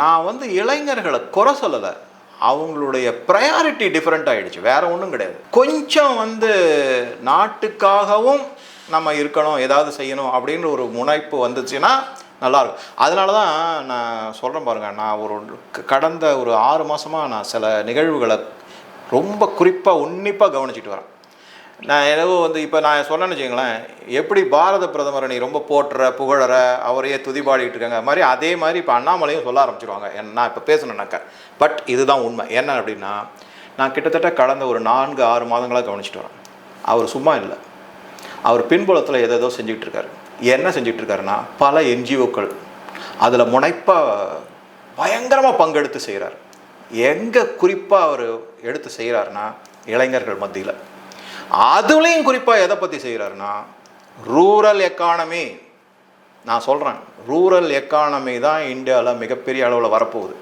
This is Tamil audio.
நான் வந்து இளைஞர்களை குறை சொல்லலை. அவங்களுடைய ப்ரையாரிட்டி டிஃப்ரெண்ட் ஆகிடுச்சு வேற ஒன்றும் கிடையாது. கொஞ்சம் வந்து நாட்டுக்காகவும் நம்ம இருக்கணும் ஏதாவது செய்யணும் அப்படின்ற ஒரு முனைப்பு வந்துச்சுன்னா நல்லாயிருக்கும் அதனால தான் நான் சொல்கிறேன் பாருங்கள் நான் ஒரு கடந்த ஒரு ஆறு மாதமாக நான் சில நிகழ்வுகளை ரொம்ப குறிப்பாக உன்னிப்பாக கவனிச்சிட்டு வரேன். நான் ஏதோ வந்து இப்போ நான் சொன்னேன்னு வச்சுங்களேன் எப்படி பாரத பிரதமரை நீ ரொம்ப போட்டுற புகழற அவரையே துதிபாடிக்கிட்டு இருக்காங்க. மாதிரி அதே மாதிரி இப்போ அண்ணாமலையும் சொல்ல ஆரம்பிச்சிருவாங்க. என்ன நான் இப்போ பேசணுன்னாக்க பட் இதுதான் உண்மை. என்ன அப்படின்னா நான் கிட்டத்தட்ட கடந்த ஒரு நான்கு ஆறு மாதங்களாக கவனிச்சிட்டு வரேன். அவர் சும்மா இல்லை. அவர் பின்புலத்தில் எதோ செஞ்சுக்கிட்டு இருக்காரு. என்ன செஞ்சுட்டு இருக்காருன்னா பல என்ஜிஓக்கள் அதில் முனைப்பாக பயங்கரமாக பங்கெடுத்து செய்கிறார் எங்கே குறிப்பாக அவர் எடுத்து செய்கிறாருன்னா இளைஞர்கள் மத்தியில். அதுலேயும் குறிப்பாக எதை பற்றி செய்கிறாருன்னா ரூரல் எக்கானமி நான் சொல்கிறேன் ரூரல் எக்கானமி தான் இந்தியாவில் மிகப்பெரிய அளவில் வரப்போகுது.